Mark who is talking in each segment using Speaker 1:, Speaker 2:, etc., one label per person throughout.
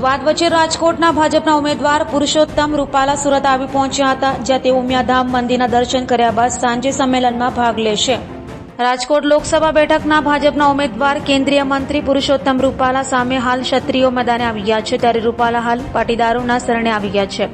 Speaker 1: વિવાદ વચ્ચે રાજકોટના ભાજપના ઉમેદવાર પુરુષોત્તમ રૂપાલા સુરત આવી પહોંચ્યા હતા, જ્યાં તેઓ ઉમિયાધામ મંદિરના દર્શન કર્યા બાદ સાંજે સંમેલનમાં ભાગ લેશે. રાજકોટ લોકસભા બેઠકના ભાજપના ઉમેદવાર, કેન્દ્રીય મંત્રી પુરુષોત્તમ રૂપાલા સામે હાલ ક્ષત્રિયો મેદાને આવી ગયા છે. ત્યારે રૂપાલા હાલ પાટીદારોના શરણે આવી ગયા છે.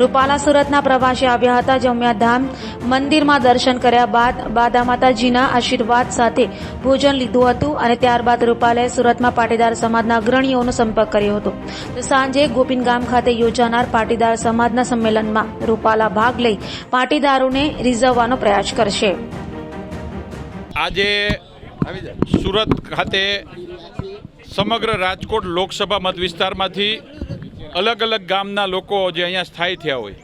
Speaker 1: રૂપાલા સુરતના પ્રવાસે આવ્યા હતા. જમ્યાધામ મંદિરમાં દર્શન કર્યા બાદ બાદા માતાજીના આશીર્વાદ સાથે ભોજન લીધું હતું અને ત્યારબાદ રૂપાલાએ સુરતમાં પાટીદાર સમાજના અગ્રણીઓનો સંપર્ક કર્યો હતો. તો સાંજે ગોપીન ગામ ખાતે યોજાનાર પાટીદાર સમાજના સંમેલનમાં રૂપાલા ભાગ લઈ પાટીદારોને રીઝવવાનો પ્રયાસ કરશે.
Speaker 2: આજે સુરત ખાતે સમગ્ર રાજકોટ લોકસભા મત વિસ્તારમાંથી અલગ અલગ ગામના લોકો જે અહીંયા સ્થાયી થયા હોય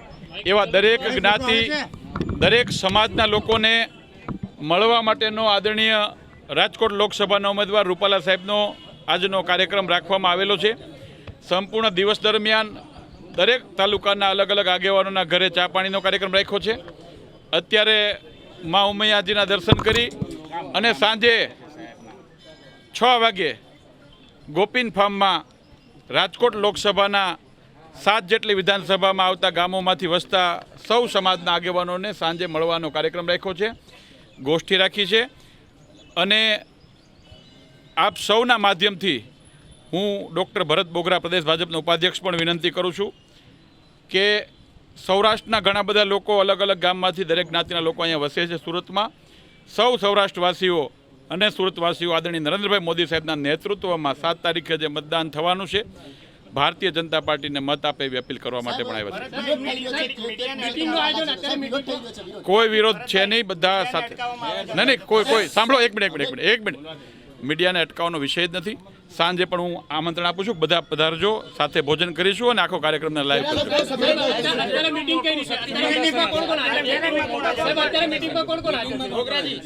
Speaker 2: એવા દરેક જ્ઞાતિ દરેક સમાજના લોકોને મળવા માટેનો આદરણીય રાજકોટ લોકસભાના ઉમેદવાર રૂપાલા સાહેબનો આજનો કાર્યક્રમ રાખવામાં આવેલો છે. સંપૂર્ણ દિવસ દરમિયાન દરેક તાલુકાના અલગ અલગ આગેવાનોના ઘરે ચા પાણીનો કાર્યક્રમ રાખ્યો છે. અત્યારે મા ઉમૈયાજીના દર્શન કરી અને સાંજે છ વાગે ગોપીન ફાર્મમાં રાજકોટ લોકસભાના સાત જેટલી વિધાનસભામાં આવતા ગામોમાંથી વસતા સૌ સમાજના આગેવાનોને સાંજે મળવાનો કાર્યક્રમ રાખ્યો છે, ગોષ્ઠી રાખી છે અને આપ સૌના માધ્યમથી હું ડૉક્ટર ભરત બોગરા પ્રદેશ ભાજપના ઉપાધ્યક્ષ પણ વિનંતી કરું છું કે સૌરાષ્ટ્રના ઘણા બધા લોકો અલગ અલગ ગામમાંથી દરેક જ્ઞાતિના લોકો અહીંયા વસે છે સુરતમાં. સૌ સૌરાષ્ટ્રવાસીઓ અને સુરતવાસીઓ આદરણીય નરેન્દ્રભાઈ મોદી સાહેબના નેતૃત્વમાં સાત તારીખે જે મતદાન થવાનું છે ભારતીય જનતા પાર્ટીને મત આપે એવી અપીલ કરવા માટે પણ આવ્યા છે. કોઈ વિરોધ છે નહીં બધા સાથે નહીં નહીં કોઈ કોઈ સાંભળો એક મિનિટ એક મિનિટ એક મિનિટ એક મિનિટ. મીડિયાને અટકાવવાનો વિષય જ નથી. સાંજે પણ હું આમંત્રણ આપું છું. બધા પધારજો સાથે ભોજન કરીશું અને આખો કાર્યક્રમને લાઈવ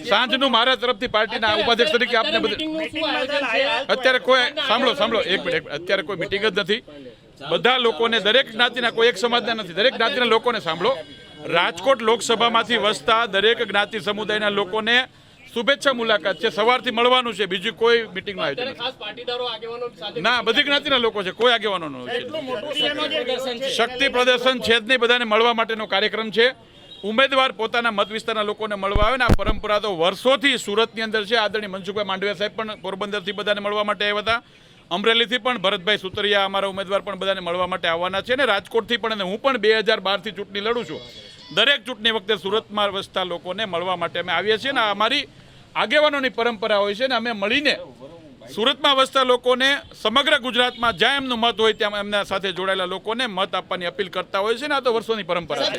Speaker 2: સાંજનું મારા તરફથી પાર્ટીના ઉપાધ્યક્ષ તરીકે આપને અત્યારે કોઈ સાંભળો સાંભળો એક એક મિનિટ. અત્યારે કોઈ મિટિંગ જ નથી. બધા લોકોને દરેક જ્ઞાતિના કોઈ એક સમાજના નથી. દરેક જ્ઞાતિના લોકોને સાંભળો. રાજકોટ લોકસભામાંથી વસતા દરેક જ્ઞાતિ સમુદાયના લોકોને શુભેચ્છા મુલાકાત છે. સવારથી મળવાનું છે. બીજું કોઈ આયોજન
Speaker 3: પાટીદારો આગેવાનો સાથે
Speaker 2: ના બધી જ્ઞાતિના લોકો છે. કોઈ આગેવાનો નથી
Speaker 3: એટલું મોટું
Speaker 2: શક્તિ પ્રદર્શન છે. જ નહીં. બધાને મળવા માટેનો કાર્યક્રમ છે. ઉમેદવાર પોતાના મત વિસ્તારના લોકોને મળવા આવે ને આ પરંપરા તો વર્ષોથી સુરતની અંદર છે. આદરણીય મનસુખભાઈ માંડવિયા સાહેબ પણ પોરબંદરથી બધાને મળવા માટે આવ્યા હતા. અમરેલીથી પણ ભરતભાઈ સુતરિયા અમારા ઉમેદવાર પણ બધાને મળવા માટે આવવાના છે. ને રાજકોટથી પણ અને હું પણ બે હજાર બારથી ચૂંટણી લડું છું. દરેક ચૂંટણી વખતે સુરતમાં વસતા લોકોને મળવા માટે અમે આવીએ છીએ. ને અમારી આગેવાનોની પરંપરા હોય છે ને અમે મળીને સુરતમાં વસતા લોકોને સમગ્ર ગુજરાતમાં જ્યાં એમનું મત હોય ત્યાં એમના સાથે જોડાયેલા લોકોને મત આપવાની અપીલ કરતા હોય છે ને આ તો વર્ષોની પરંપરા છે.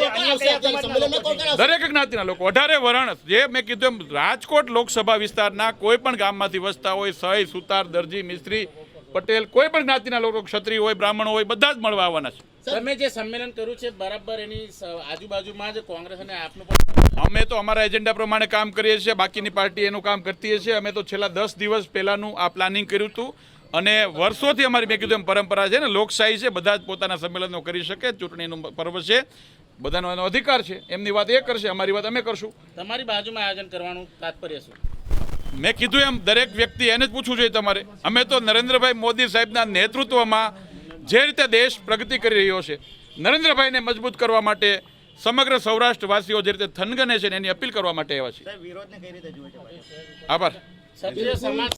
Speaker 2: દરેક જ્ઞાતિના લોકો. અઢારે વરણ જે મેં કીધું એમ રાજકોટ લોકસભા વિસ્તારના કોઈ પણ ગામમાંથી વસતા હોય સહી સુતાર દરજી મિસ્ત્રી પટેલ કોઈ પણ જ્ઞાતિના લોકો ક્ષત્રિય હોય બ્રાહ્મણ હોય બધા જ મળવા આવવાના છે.
Speaker 4: તમે જે સંમેલન કર્યું છે બરાબર એની આજુબાજુમાં જ કોંગ્રેસ અને આપનું
Speaker 2: અમે તો અમારા એજન્ડા પ્રમાણે કામ કરીએ છીએ બાકીની પાર્ટી એનું કામ કરતી છે અમે તો છેલ્લા દસ દિવસ પહેલાંનું આ પ્લાનિંગ કર્યું હતું અને વર્ષોથી અમારી મેં કીધું એમ પરંપરા છે ને લોકશાહી છે બધા જ પોતાના સંમેલનો કરી શકે ચૂંટણીનું પર્વ છે બધાનો એનો અધિકાર છે. એમની વાત એ કરશે અમારી વાત અમે કરશું.
Speaker 4: તમારી બાજુમાં આયોજન કરવાનું તાત્પર્ય શું?
Speaker 2: મેં કીધું એમ દરેક વ્યક્તિ એને જ પૂછવું જોઈએ તમારે. અમે તો નરેન્દ્રભાઈ મોદી સાહેબના નેતૃત્વમાં જે રીતે દેશ પ્રગતિ કરી રહ્યો છે નરેન્દ્રભાઈને મજબૂત કરવા માટે સમગ્ર સૌરાષ્ટ્રવાસીઓ જે રીતે થનગને છે એની અપીલ કરવા માટે આવ્યા છે. આભાર.